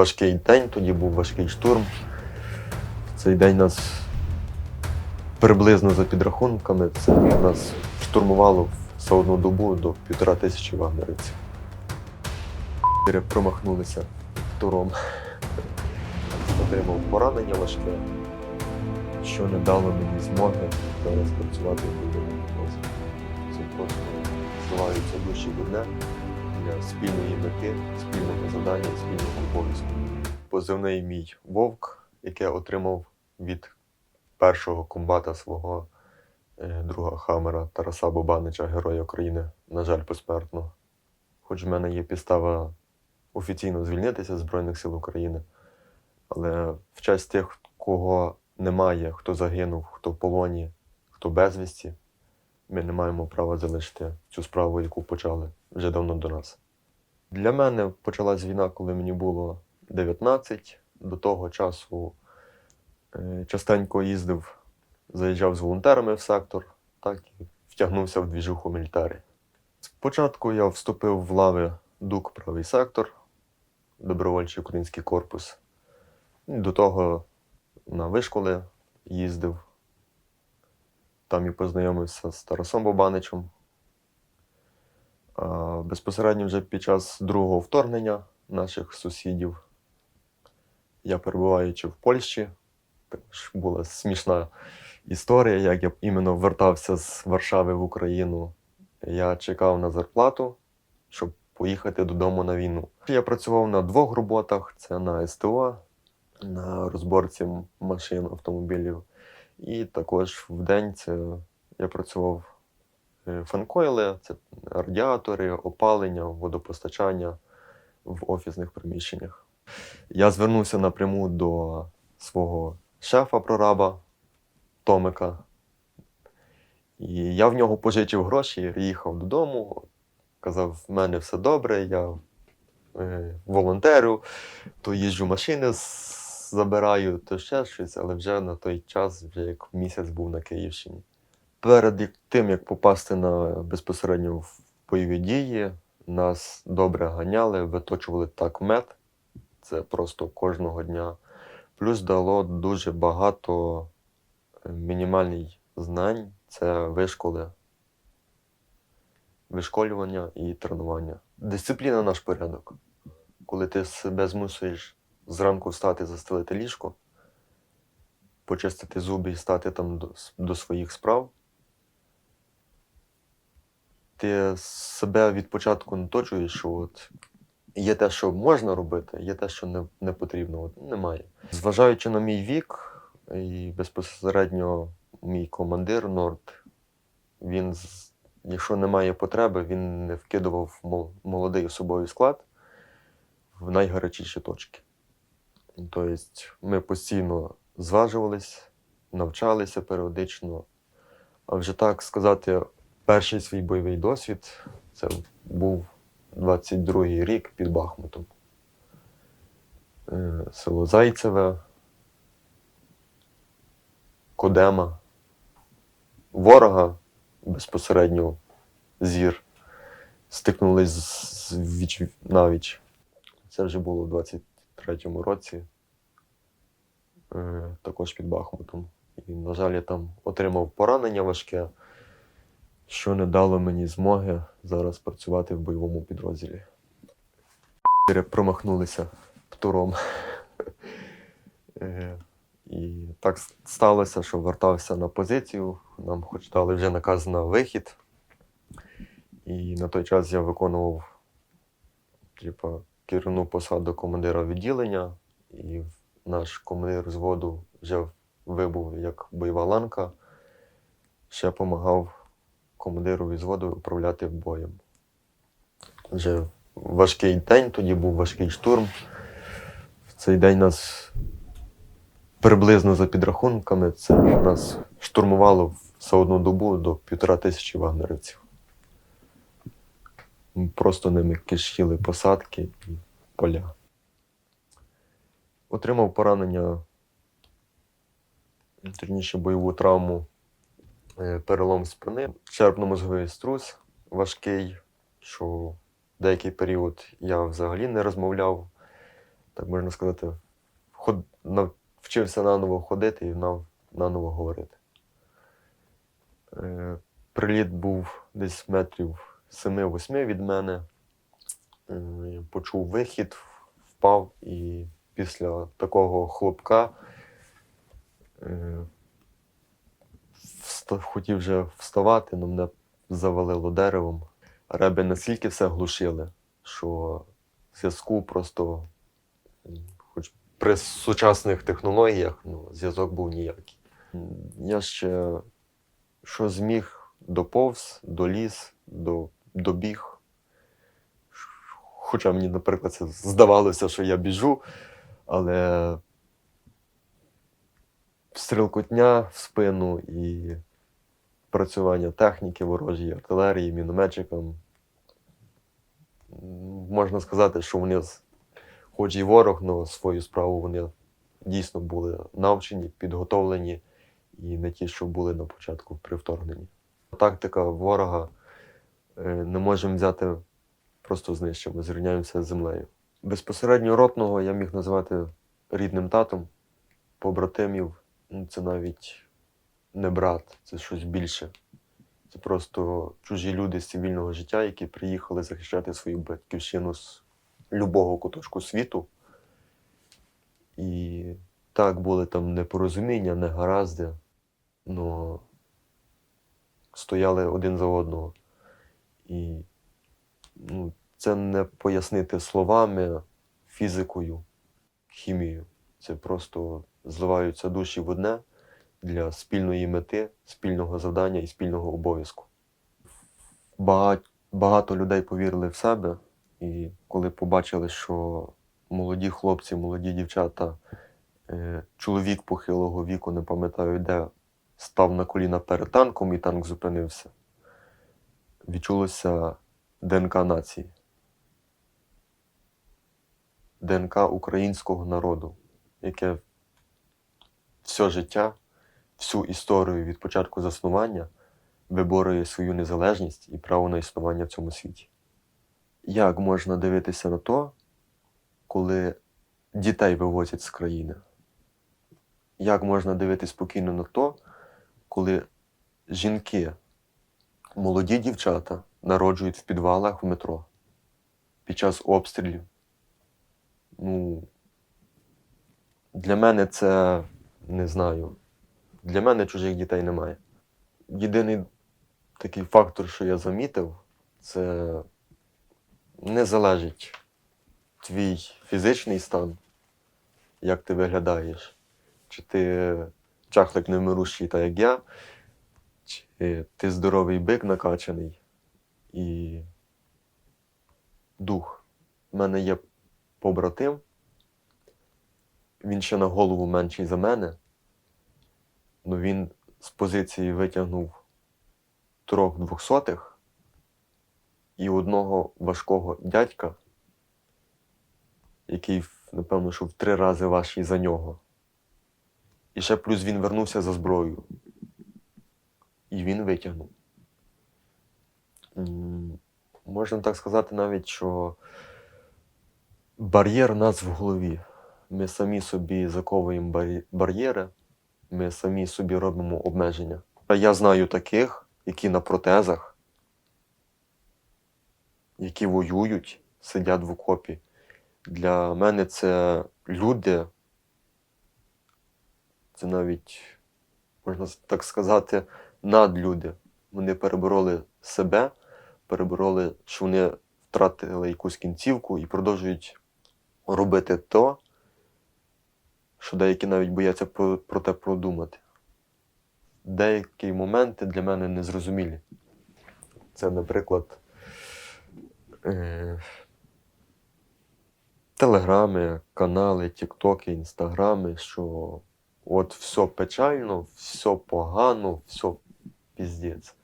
важкий день, тоді був важкий штурм. Цей день нас приблизно за підрахунками, це нас штурмувало за одну добу до півтора тисячі вагнерівців. Промахнулися туром. Отримав поранення важке, що не дало мені змоги зараз працювати в підрозділі. Це просто зливаються душі в одне для спільної мети, спільного завдання, спільного обов'язку. Позивний мій вовк, яке отримав від першого комбата свого е, друга Хамера Тараса Бобанича, Героя України, на жаль, посмертно. Хоч в мене є підстава офіційно звільнитися з Збройних сил України, але в честь тих, кого немає, хто загинув, хто в полоні, хто безвісті, ми не маємо права залишити цю справу, яку почали вже давно до нас. Для мене почалась війна, коли мені було 19. До того часу е, частенько їздив, заїжджав з волонтерами в сектор, так і втягнувся в двіжуху мілітарі. Спочатку я вступив в лави ДУК правий сектор, добровольчий український корпус. До того на вишколи їздив. Там і познайомився з Тарасом Бобаничем. А безпосередньо вже під час другого вторгнення наших сусідів, я перебуваючи в Польщі, також була смішна історія, як я іменно вертався з Варшави в Україну. Я чекав на зарплату, щоб поїхати додому на війну. Я працював на двох роботах: це на СТО, на розборці машин, автомобілів. І також в день це я працював е, фанкойли, це радіатори, опалення, водопостачання в офісних приміщеннях. Я звернувся напряму до свого шефа прораба Томика. І я в нього пожичив гроші, їхав додому, казав, в мене все добре, я е, волонтерю, то їжджу машини, забираю, то ще щось, але вже на той час, вже як місяць був на Київщині. Перед тим, як попасти на безпосередньо в бойові дії, нас добре ганяли, виточували так мед. Це просто кожного дня. Плюс дало дуже багато е, мінімальних знань це вишколи, вишколювання і тренування. Дисципліна наш порядок. Коли ти себе змусуєш зранку встати, застелити ліжко, почистити зуби і стати там до, до своїх справ, ти себе від початку наточуєш, що от є те, що можна робити, є те, що не, не потрібно. От немає. Зважаючи на мій вік, і безпосередньо мій командир Норд, він, якщо немає потреби, він не вкидував молодий особовий склад в найгарячіші точки. Тобто ми постійно зважувались, навчалися періодично. А вже так сказати, перший свій бойовий досвід це був 22-й рік під Бахмутом. Е, Село Зайцеве, Кодема. Ворога безпосередньо зір. Стикнулись з віч навіч. Це вже було в 23-му році, е, також під Бахмутом. І, на жаль, я там отримав поранення важке, що не дало мені змоги зараз працювати в бойовому підрозділі. Промахнулися туром. Е, І так сталося, що вертався на позицію. Нам хоч дали вже наказ на вихід. І на той час я виконував типу, керівну посаду командира відділення, і наш командир зводу вже вибув як бойова ланка, ще допомагав командиру зводу управляти боєм. Вже важкий день, тоді був важкий штурм. В цей день нас приблизно за підрахунками, це нас штурмувало за одну добу до півтора тисячі вагнерівців. Просто ними кишіли посадки і поля. Отримав поранення, точніше бойову травму, перелом спини, черепно-мозговий струс важкий, що деякий період я взагалі не розмовляв. так можна сказати, ход... навчився наново ходити і нав... наново говорити. Е, Приліт був десь метрів 7-8 від мене. Е, Почув вихід, впав, і після такого хлопка е, вста- хотів вже вставати, але мене завалило деревом. Реби настільки все глушили, що зв'язку просто, хоч при сучасних технологіях, ну, зв'язок був ніякий. Я ще що зміг, доповз, доліз, до, добіг. Хоча мені, наприклад, це здавалося, що я біжу, але стрілкотня в спину і працювання техніки, ворожої артилерії, мінометчикам. Можна сказати, що вони, хоч і ворог, але свою справу вони дійсно були навчені, підготовлені і не ті, що були на початку при вторгненні. Тактика ворога е, не можемо взяти, просто знищимо, зрівняємося з землею. Безпосередньо ротного я міг назвати рідним татом, побратимів. Ну, Це навіть не брат, це щось більше. Це просто чужі люди з цивільного життя, які приїхали захищати свою батьківщину з любого куточку світу. І так були там непорозуміння, негаразди, але стояли один за одного. І ну, це не пояснити словами, фізикою, хімією. Це просто зливаються душі в одне для спільної мети, спільного завдання і спільного обов'язку. Багато, людей повірили в себе, і коли побачили, що молоді хлопці, молоді дівчата, е, чоловік похилого віку, не пам'ятаю де, став на коліна перед танком і танк зупинився, відчулося ДНК нації. ДНК українського народу, яке все життя, всю історію від початку заснування виборює свою незалежність і право на існування в цьому світі. Як можна дивитися на то, коли дітей вивозять з країни? Як можна дивитися спокійно на то, коли жінки, молоді дівчата народжують в підвалах в метро під час обстрілів? Ну, для мене це не знаю. Для мене чужих дітей немає. Єдиний такий фактор, що я замітив, це не залежить твій фізичний стан, як ти виглядаєш, чи ти чахлик невмирущий, так як я, чи ти здоровий бик накачаний і дух. У мене є побратим, він ще на голову менший за мене, але він з позиції витягнув трьох двохсотих і одного важкого дядька, який, напевно, що в три рази важчий за нього. І ще плюс він вернувся за зброєю. І він витягнув. Можна так сказати навіть, що бар'єр у нас в голові. Ми самі собі заковуємо бар'єри, ми самі собі робимо обмеження. Я знаю таких, які на протезах, які воюють, сидять в окопі. Для мене це люди, це навіть, можна так сказати, надлюди. Вони перебороли себе, перебороли, що вони втратили якусь кінцівку і продовжують робити то, що деякі навіть бояться про, про те продумати. Деякі моменти для мене незрозумілі. Це, наприклад, е- телеграми, канали, тіктоки, інстаграми, що от все печально, все погано, все піздець.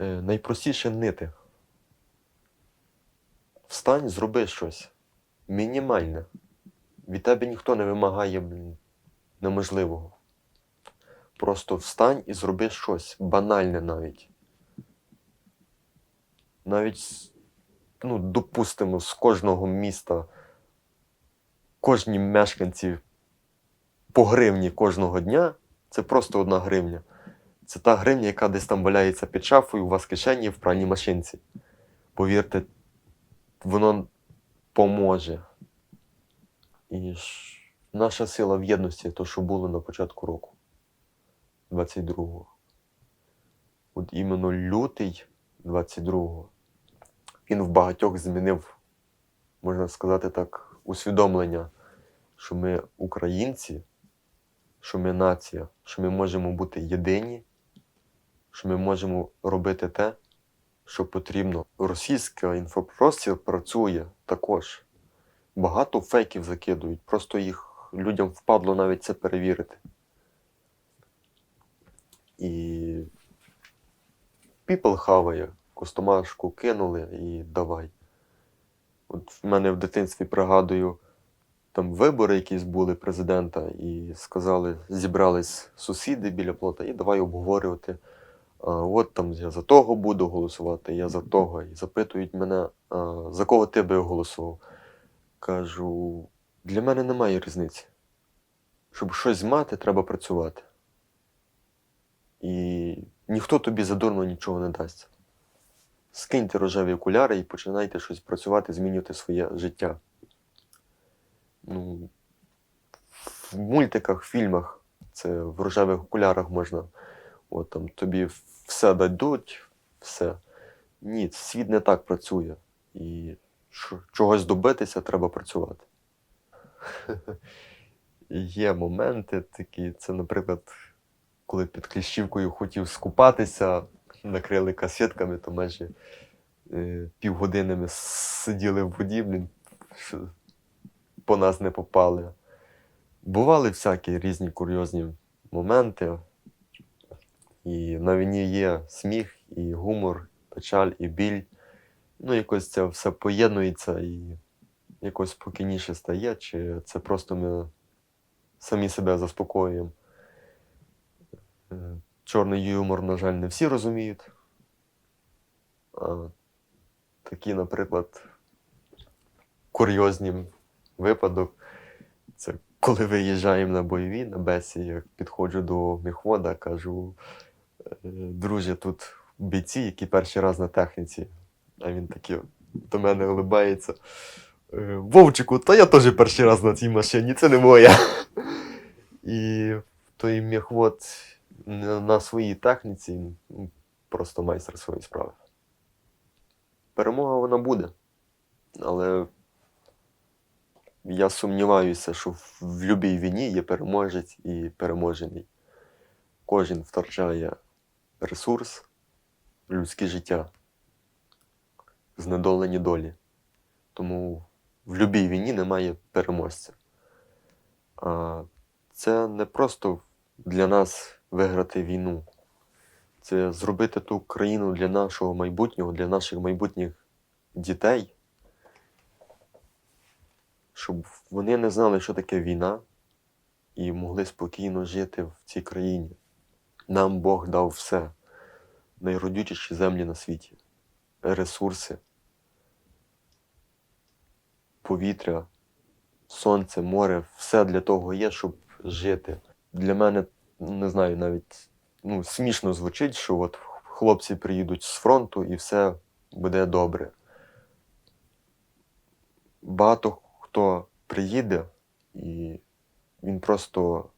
Е- найпростіше нити. Встань, зроби щось мінімальне. Від тебе ніхто не вимагає неможливого. Просто встань і зроби щось банальне навіть. Навіть, ну, допустимо, з кожного міста кожні мешканці по гривні кожного дня це просто одна гривня. Це та гривня, яка десь там валяється під шафою у вас в кишені в пральній машинці. Повірте, воно поможе. І наша сила в єдності, то, що було на початку року, 22-го. От іменно лютий 22-го, він в багатьох змінив, можна сказати так, усвідомлення, що ми українці, що ми нація, що ми можемо бути єдині, що ми можемо робити те, що потрібно. Російська інфопростір працює також. Багато фейків закидують, просто їх людям впадло навіть це перевірити. І People хаває, костомашку кинули і давай. От в мене в дитинстві пригадую, там вибори якісь були президента, і сказали, зібрались сусіди біля плота, і давай обговорювати. А, от там я за того буду голосувати, я за того. І запитують мене, а, за кого ти би голосував. Кажу, для мене немає різниці. Щоб щось мати, треба працювати. І ніхто тобі задурно нічого не дасть. Скиньте рожеві окуляри і починайте щось працювати, змінювати своє життя. Ну, в мультиках, фільмах це в рожевих окулярах можна. От там тобі все дадуть, все. Ні, світ не так працює. І чогось добитися, треба працювати. Є моменти такі, це, наприклад, коли під Кліщівкою хотів скупатися, накрили касетками, то майже е, півгодини ми сиділи в воді, блін, по нас не попали. Бували всякі різні курйозні моменти. І на війні є сміх, і гумор, печаль, і біль. Ну, якось це все поєднується і якось спокійніше стає, чи це просто ми самі себе заспокоюємо. Е, Чорний юмор, на жаль, не всі розуміють. А такі, наприклад, курйозні випадок. Це коли виїжджаємо на бойові на бесі, я підходжу до міхвода, кажу, «Е, друже, тут бійці, які перший раз на техніці. А він такий до мене улибається. «Е, Вовчику, та я теж перший раз на цій машині, це не моя. І той міхвод на своїй техніці просто майстер своєї справи. Перемога вона буде. Але я сумніваюся, що в будь-якій війні є переможець і переможений. Кожен втрачає ресурс, людське життя, знедолені долі. Тому в будь-якій війні немає переможця. А це не просто для нас виграти війну. Це зробити ту країну для нашого майбутнього, для наших майбутніх дітей, щоб вони не знали, що таке війна, і могли спокійно жити в цій країні. Нам Бог дав все, найродючіші землі на світі, ресурси, повітря, сонце, море, все для того є, щоб жити. Для мене, не знаю, навіть ну, смішно звучить, що от хлопці приїдуть з фронту і все буде добре. Багато хто приїде і він просто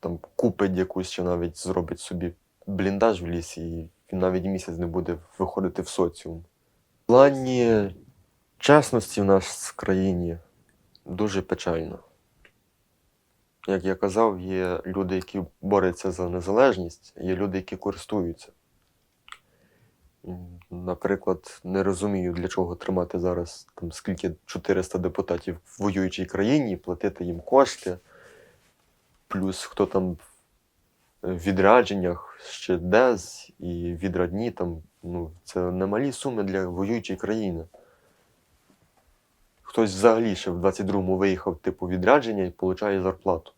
там купить якусь чи навіть зробить собі бліндаж в лісі, і він навіть місяць не буде виходити в соціум. В плані чесності в нас в країні дуже печально. Як я казав, є люди, які борються за незалежність, є люди, які користуються. Наприклад, не розумію, для чого тримати зараз там скільки 400 депутатів в воюючій країні, платити їм кошти, плюс хто там в відрядженнях ще десь і відрядні там, ну, це немалі суми для воюючої країни. Хтось взагалі ще в 22-му виїхав типу відрядження і отримує зарплату.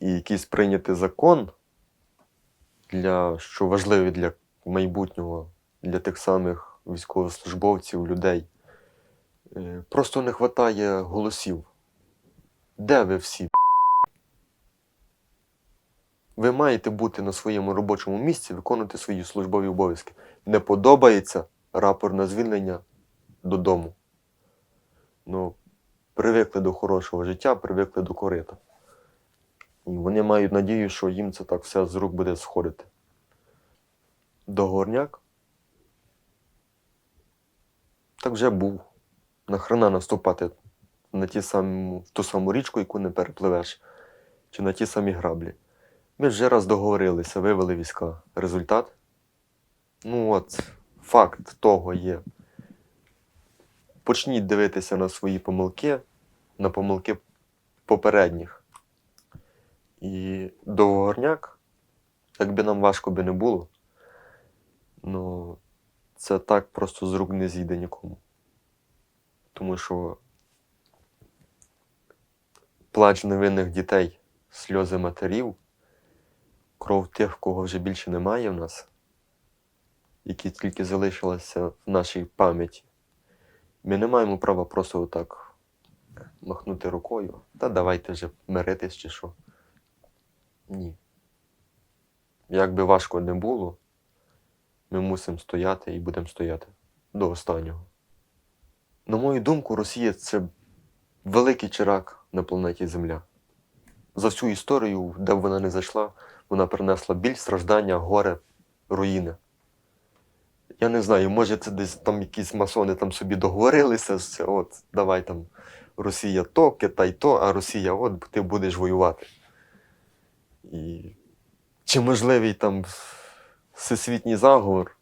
І якийсь прийнятий закон, для, що важливий для майбутнього, для тих самих військовослужбовців, людей, Е, Просто не вистачає голосів. Де ви всі? Ви маєте бути на своєму робочому місці, виконувати свої службові обов'язки. Не подобається рапорт на звільнення додому. Ну, привикли до хорошого життя, привикли до корита. І вони мають надію, що їм це так все з рук буде сходити. Договорняк? Так вже був. Нахрена наступати на ті самі, ту саму річку, яку не перепливеш, чи на ті самі граблі. Ми вже раз договорилися, вивели війська. Результат? Ну от, факт того є. Почніть дивитися на свої помилки, на помилки попередніх. І договорняк, як би нам важко би не було, ну, це так просто з рук не зійде нікому. Тому що плач невинних дітей, сльози матерів, кров тих, кого вже більше немає в нас, які тільки залишилися в нашій пам'яті. Ми не маємо права просто отак махнути рукою. Та давайте вже миритись чи що. Ні. Як би важко не було, ми мусимо стояти і будемо стояти до останнього. На мою думку, Росія це великий чирак на планеті Земля. За всю історію, де б вона не зайшла, вона принесла біль, страждання, горе, руїни. Я не знаю, може це десь там якісь масони там собі договорилися, що от давай там Росія то, Китай то, а Росія от ти будеш воювати. І чи можливий там всесвітній заговор?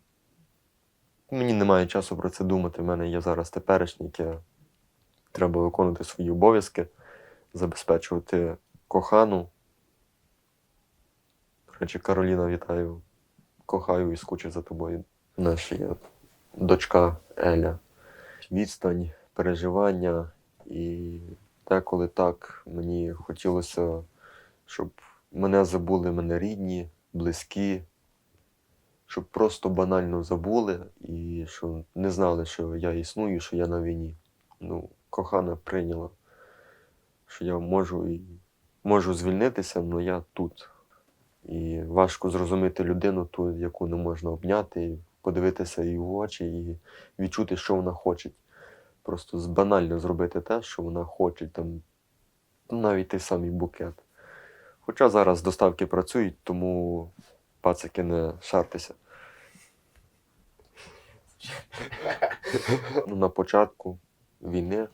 Мені немає часу про це думати. У мене є зараз теперішній, яке треба виконувати свої обов'язки, забезпечувати кохану. Речі, Кароліна, вітаю. Кохаю і скучу за тобою. Наша є дочка Еля. Відстань, переживання. І деколи так мені хотілося, щоб мене забули мене рідні, близькі, щоб просто банально забули і що не знали, що я існую, що я на війні. Ну, кохана прийняла, що я можу і можу звільнитися, але я тут. І важко зрозуміти людину, ту, яку не можна обняти, подивитися їй в очі і відчути, що вона хоче. Просто банально зробити те, що вона хоче, там, навіть той самий букет. Хоча зараз доставки працюють, тому пацики не шартеся. Ну, на початку війни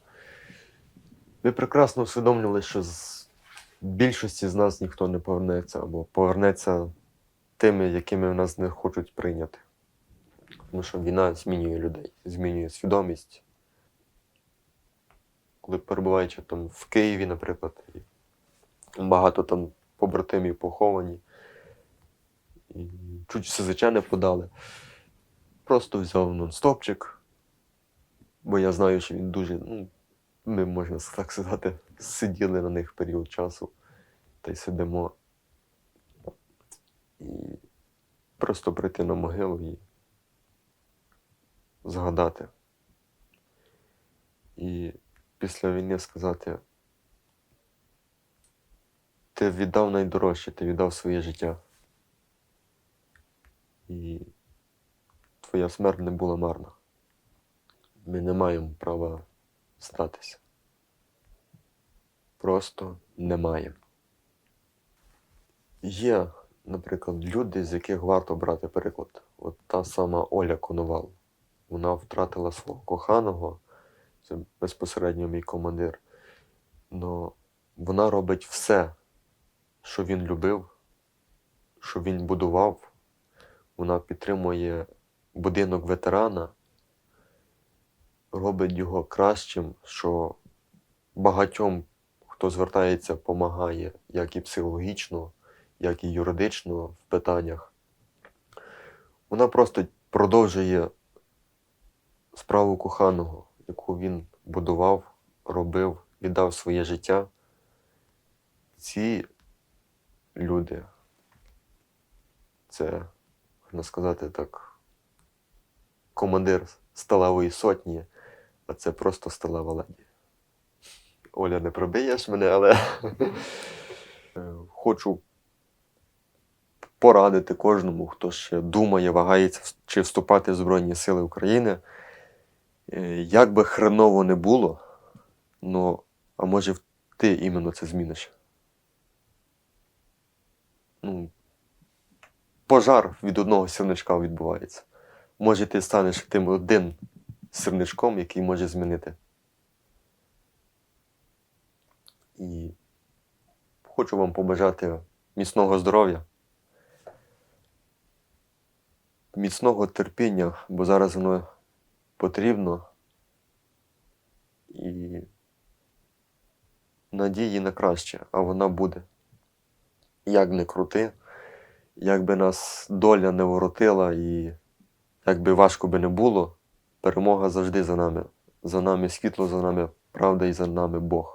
ми прекрасно усвідомлювали, що з більшості з нас ніхто не повернеться, або повернеться тими, якими нас не хочуть прийняти. Тому що війна змінює людей, змінює свідомість. Коли перебуваючи там в Києві, наприклад, багато там побратимів поховані, і чуть СЗЧ не подали. Просто взяв нон-стопчик, бо я знаю, що він дуже, ну, ми, можна так сказати, сиділи на них період часу та й сидимо. І просто прийти на могилу і згадати. І після війни сказати, ти віддав найдорожче, ти віддав своє життя. І твоя смерть не була марна. Ми не маємо права статися. Просто не маємо. Є, наприклад, люди, з яких варто брати приклад. От та сама Оля Коновал. Вона втратила свого коханого, це безпосередньо мій командир. Но вона робить все, що він любив, що він будував. Вона підтримує будинок ветерана, робить його кращим, що багатьом, хто звертається, допомагає, як і психологічно, як і юридично в питаннях. Вона просто продовжує справу коханого, яку він будував, робив, віддав своє життя. Ці люди, це, можна сказати так, командир сталевої сотні, а це просто сталева леді. Оля, не пробиєш мене, але хочу порадити кожному, хто ще думає, вагається, чи вступати в Збройні Сили України. Е, Як би хреново не було, ну, а може ти іменно це зміниш. Ну, пожар від одного сірничка відбувається. Може, ти станеш тим один сірничком, який може змінити. І хочу вам побажати міцного здоров'я, міцного терпіння, бо зараз воно потрібно. І надії на краще, а вона буде. Як не крути, як би нас доля не воротила, і як би важко би не було, перемога завжди за нами. За нами світло, за нами правда і за нами Бог.